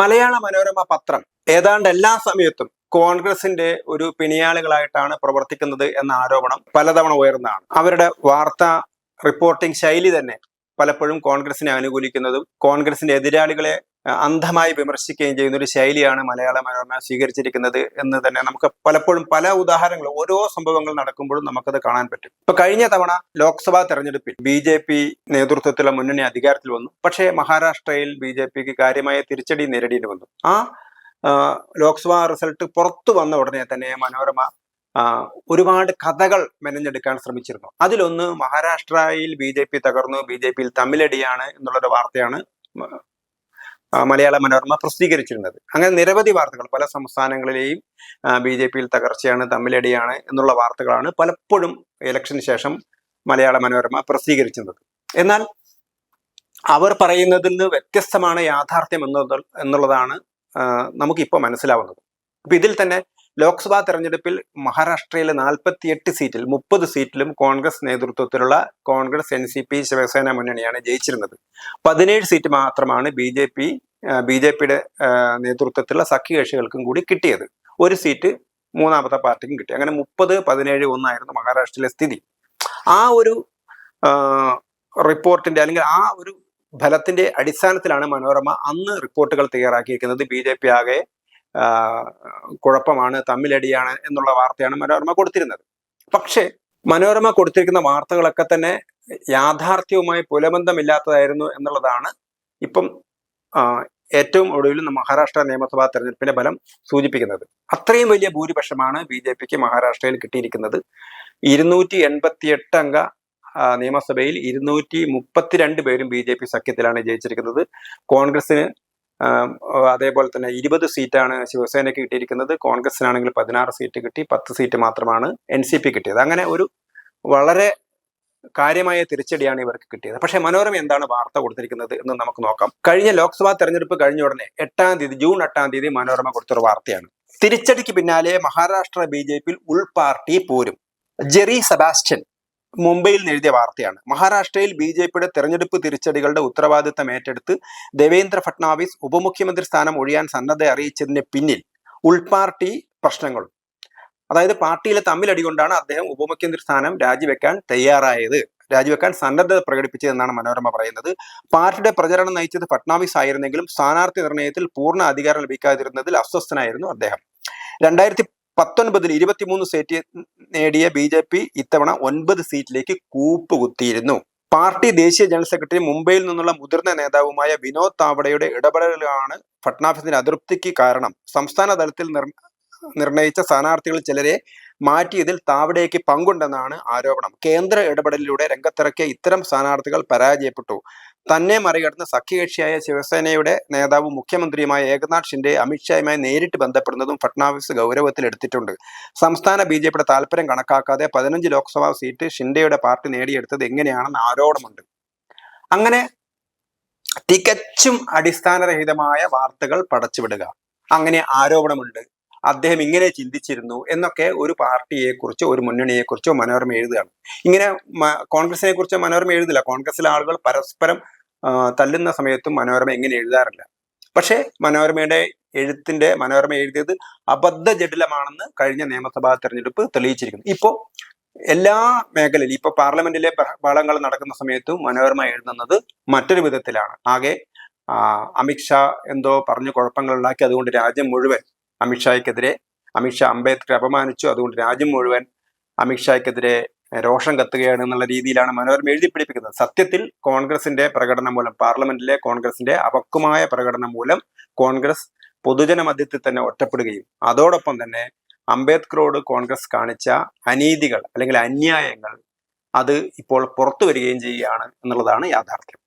മലയാള മനോരമ പത്രം ഏതാണ്ട് എല്ലാ സമയത്തും കോൺഗ്രസിന്റെ ഒരു പിണിയാളുകളായിട്ടാണ് പ്രവർത്തിക്കുന്നത് എന്ന ആരോപണം പലതവണ ഉയർന്നതാണ്. അവരുടെ വാർത്താ റിപ്പോർട്ടിംഗ് ശൈലി തന്നെ പലപ്പോഴും കോൺഗ്രസിനെ അനുകൂലിക്കുന്നതും കോൺഗ്രസിന്റെ എതിരാളികളെ അന്ധമായി വിമർശിക്കുകയും ചെയ്യുന്ന ഒരു ശൈലിയാണ് മലയാള മനോരമ സ്വീകരിച്ചിരിക്കുന്നത് എന്ന് തന്നെ നമുക്ക് പലപ്പോഴും പല ഉദാഹരണങ്ങൾ ഓരോ സംഭവങ്ങൾ നടക്കുമ്പോഴും നമുക്കത് കാണാൻ പറ്റും. ഇപ്പൊ കഴിഞ്ഞ തവണ ലോക്സഭാ തെരഞ്ഞെടുപ്പിൽ ബി ജെ പി നേതൃത്വത്തിലുള്ള മുന്നണി അധികാരത്തിൽ വന്നു. പക്ഷേ മഹാരാഷ്ട്രയിൽ ബി ജെ പിക്ക് കാര്യമായ തിരിച്ചടി നേരിടേണ്ടി വന്നു. ആ ലോക്സഭാ റിസൾട്ട് പുറത്തു വന്ന ഉടനെ തന്നെ മനോരമ ഒരുപാട് കഥകൾ മെനഞ്ഞെടുക്കാൻ ശ്രമിച്ചിരുന്നു. അതിലൊന്ന് മഹാരാഷ്ട്രയിൽ ബി ജെ പി തകർന്നു ബി ജെ പിയിൽ തമ്മിലടിയാണ് എന്നുള്ളൊരു വാർത്തയാണ് മലയാള മനോരമ പ്രസിദ്ധീകരിച്ചിരുന്നത്. അങ്ങനെ നിരവധി വാർത്തകൾ പല സംസ്ഥാനങ്ങളിലെയും ബി ജെ പിയിൽ തകർച്ചയാണ് തമ്മിലടിയാണ് എന്നുള്ള വാർത്തകളാണ് പലപ്പോഴും ഇലക്ഷന് ശേഷം മലയാള മനോരമ പ്രസിദ്ധീകരിച്ചിരുന്നത്. എന്നാൽ അവർ പറയുന്നതിൽ നിന്ന് വ്യത്യസ്തമാണ് യാഥാർത്ഥ്യം എന്നുള്ളതാണ് നമുക്കിപ്പോൾ മനസ്സിലാവുന്നത്. ഇപ്പൊ ഇതിൽ തന്നെ ലോക്സഭാ തെരഞ്ഞെടുപ്പിൽ മഹാരാഷ്ട്രയിലെ നാൽപ്പത്തിയെട്ട് സീറ്റിൽ മുപ്പത് സീറ്റിലും കോൺഗ്രസ് നേതൃത്വത്തിലുള്ള Congress N C P Shiv Sena മുന്നണിയാണ് ജയിച്ചിരുന്നത്. പതിനേഴ് സീറ്റ് മാത്രമാണ് B J P B J പിയുടെ നേതൃത്വത്തിലുള്ള സഖ്യകക്ഷികൾക്കും കൂടി കിട്ടിയത്. ഒരു സീറ്റ് മൂന്നാമത്തെ പാർട്ടിക്കും കിട്ടി. അങ്ങനെ മുപ്പത് പതിനേഴ് ഒന്നായിരുന്നു മഹാരാഷ്ട്രയിലെ സ്ഥിതി. ആ ഒരു റിപ്പോർട്ടിന്റെ അല്ലെങ്കിൽ ആ ഒരു ഫലത്തിന്റെ അടിസ്ഥാനത്തിലാണ് മനോരമ അന്ന് റിപ്പോർട്ടുകൾ തയ്യാറാക്കിയിരിക്കുന്നത്. ബി ജെ പി ആകെ കുഴപ്പമാണ് തമ്മിലടിയാണ് എന്നുള്ള വാർത്തയാണ് മനോരമ കൊടുത്തിരുന്നത്. പക്ഷേ മനോരമ കൊടുത്തിരിക്കുന്ന വാർത്തകളൊക്കെ തന്നെ യാഥാർത്ഥ്യവുമായി പുലബന്ധമില്ലാത്തതായിരുന്നു എന്നുള്ളതാണ് ഇപ്പം ഏറ്റവും ഒടുവിൽ മഹാരാഷ്ട്ര നിയമസഭാ തെരഞ്ഞെടുപ്പിന്റെ ഫലം സൂചിപ്പിക്കുന്നത്. അത്രയും വലിയ ഭൂരിപക്ഷമാണ് ബി ജെ പിക്ക് മഹാരാഷ്ട്രയിൽ കിട്ടിയിരിക്കുന്നത്. ഇരുന്നൂറ്റി എൺപത്തിയെട്ട് അംഗ നിയമസഭയിൽ ഇരുന്നൂറ്റി മുപ്പത്തിരണ്ട് പേരും ബി ജെ പി സഖ്യത്തിലാണ് ജയിച്ചിരിക്കുന്നത്. കോൺഗ്രസിന് അതേപോലെ തന്നെ ഇരുപത് സീറ്റാണ് ശിവസേനയ്ക്ക് കിട്ടിയിരിക്കുന്നത്. കോൺഗ്രസിനാണെങ്കിൽ പതിനാറ് സീറ്റ് കിട്ടി. പത്ത് സീറ്റ് മാത്രമാണ് എൻ സി പി കിട്ടിയത്. അങ്ങനെ ഒരു വളരെ കാര്യമായ തിരിച്ചടിയാണ് ഇവർക്ക് കിട്ടിയത്. പക്ഷേ മനോരമ എന്താണ് വാർത്ത കൊടുത്തിരിക്കുന്നത് എന്ന് നമുക്ക് നോക്കാം. കഴിഞ്ഞ ലോക്സഭാ തെരഞ്ഞെടുപ്പ് കഴിഞ്ഞ ഉടനെ എട്ടാം തീയതി ജൂൺ എട്ടാം തീയതി മനോരമ കൊടുത്തൊരു വാർത്തയാണ്. തിരിച്ചടിക്ക് പിന്നാലെ മഹാരാഷ്ട്ര ബി ജെ പിയിൽ ഉൾപാർട്ടി പോരും. ജെറി സെബാസ്റ്റ്യൻ മുംബൈയിൽ നിന്ന് എഴുതിയ വാർത്തയാണ്. മഹാരാഷ്ട്രയിൽ ബി ജെ പിയുടെ തെരഞ്ഞെടുപ്പ് തിരിച്ചടികളുടെ ഉത്തരവാദിത്തം ഏറ്റെടുത്ത് ദേവേന്ദ്ര ഫട്നാവിസ് ഉപമുഖ്യമന്ത്രി സ്ഥാനം ഒഴിയാൻ സന്നദ്ധ അറിയിച്ചതിന് പിന്നിൽ ഉൾപാർട്ടി പ്രശ്നങ്ങളും. അതായത് പാർട്ടിയിലെ തമ്മിലടി കൊണ്ടാണ് അദ്ദേഹം ഉപമുഖ്യമന്ത്രി സ്ഥാനം രാജിവെക്കാൻ തയ്യാറായത്. രാജിവെക്കാൻ സന്നദ്ധത പ്രകടിപ്പിച്ചതെന്നാണ് മനോരമ പറയുന്നത്. പാർട്ടിയുടെ പ്രചരണം നയിച്ചത് ഫട്നാവിസ് ആയിരുന്നെങ്കിലും സ്ഥാനാർത്ഥി നിർണയത്തിൽ പൂർണ അധികാരം ലഭിക്കാതിരുന്നതിൽ അസ്വസ്ഥനായിരുന്നു അദ്ദേഹം. രണ്ടായിരത്തി പത്തൊൻപതിൽ ഇരുപത്തിമൂന്ന് സീറ്റ് നേടിയ ബി ജെ പി ഇത്തവണ ഒൻപത് സീറ്റിലേക്ക് കൂപ്പുകുത്തിയിരുന്നു പാർട്ടി ദേശീയ ജനറൽ സെക്രട്ടറി മുംബൈയിൽ നിന്നുള്ള മുതിർന്ന നേതാവുമായ വിനോദ് താവടയുടെ ഇടപെടലുകളാണ് ഫട്നാഫിസിന്റെ അതൃപ്തിക്ക് കാരണം. സംസ്ഥാന തലത്തിൽ നിർ നിർണയിച്ച സ്ഥാനാർത്ഥികൾ ചിലരെ മാറ്റിയതിൽ താവടയ്ക്ക് പങ്കുണ്ടെന്നാണ് ആരോപണം. കേന്ദ്ര ഇടപെടലിലൂടെ രംഗത്തിറക്കിയ ഇത്തരം സ്ഥാനാർത്ഥികൾ പരാജയപ്പെട്ടു. തന്നെ മറികടന്ന് സഖ്യകക്ഷിയായ ശിവസേനയുടെ നേതാവും മുഖ്യമന്ത്രിയുമായ ഏകനാഥ് ഷിൻഡെ അമിത്ഷായുമായി നേരിട്ട് ബന്ധപ്പെടുന്നതും ഫട്നാവിസ് ഗൗരവത്തിലെടുത്തിട്ടുണ്ട് സംസ്ഥാന ബി ജെ പിയുടെ താല്പര്യം കണക്കാക്കാതെ പതിനഞ്ച് ലോക്സഭാ സീറ്റ് ഷിൻഡെയുടെ പാർട്ടി നേടിയെടുത്തത് എങ്ങനെയാണെന്ന് ആരോപണമുണ്ട്. അങ്ങനെ തികച്ചും അടിസ്ഥാനരഹിതമായ വാർത്തകൾ പടച്ചുവിടുക. അങ്ങനെ ആരോപണമുണ്ട്. അദ്ദേഹം ഇങ്ങനെ ചിന്തിച്ചിരുന്നു എന്നൊക്കെ ഒരു പാർട്ടിയെ കുറിച്ചോ ഒരു മുന്നണിയെ കുറിച്ചോ മനോരമ എഴുതുകയാണ്. ഇങ്ങനെ കോൺഗ്രസിനെ കുറിച്ച് മനോരമ എഴുതില്ല. കോൺഗ്രസിലെ ആളുകൾ പരസ്പരം തല്ലുന്ന സമയത്തും മനോരമ എങ്ങനെ എഴുതാറില്ല. പക്ഷേ മനോരമയുടെ എഴുത്തിന്റെ മനോരമ എഴുതിയത് അബദ്ധ ജടിലമാണെന്ന് കഴിഞ്ഞ നിയമസഭാ തെരഞ്ഞെടുപ്പ് തെളിയിച്ചിരിക്കുന്നു. ഇപ്പോ എല്ലാ മേഖലയിലും ഇപ്പൊ പാർലമെന്റിലെ ബഹളങ്ങൾ നടക്കുന്ന സമയത്തും മനോരമ എഴുതുന്നത് മറ്റൊരു വിധത്തിലാണ്. ആകെ അമിത്ഷാ എന്തോ പറഞ്ഞു കുഴപ്പങ്ങൾ ഉണ്ടാക്കി. അതുകൊണ്ട് രാജ്യം മുഴുവൻ അമിത്ഷായ്ക്കെതിരെ അമിത്ഷാ അംബേദ്കറെ അപമാനിച്ചു. അതുകൊണ്ട് രാജ്യം മുഴുവൻ അമിത്ഷായ്ക്കെതിരെ രോഷം കത്തുകയാണ് എന്നുള്ള രീതിയിലാണ് മനോരമ എഴുതി പിടിപ്പിക്കുന്നത്. സത്യത്തിൽ കോൺഗ്രസിന്റെ പ്രകടനം മൂലം പാർലമെന്റിലെ കോൺഗ്രസിന്റെ അപക്വമായ പ്രകടനം മൂലം കോൺഗ്രസ് പൊതുജന മധ്യത്തിൽ തന്നെ ഒറ്റപ്പെടുകയും അതോടൊപ്പം തന്നെ അംബേദ്കറോട് കോൺഗ്രസ് കാണിച്ച അനീതികൾ അല്ലെങ്കിൽ അന്യായങ്ങൾ അത് ഇപ്പോൾ പുറത്തു വരികയും ചെയ്യുകയാണ് എന്നുള്ളതാണ് യാഥാർത്ഥ്യം.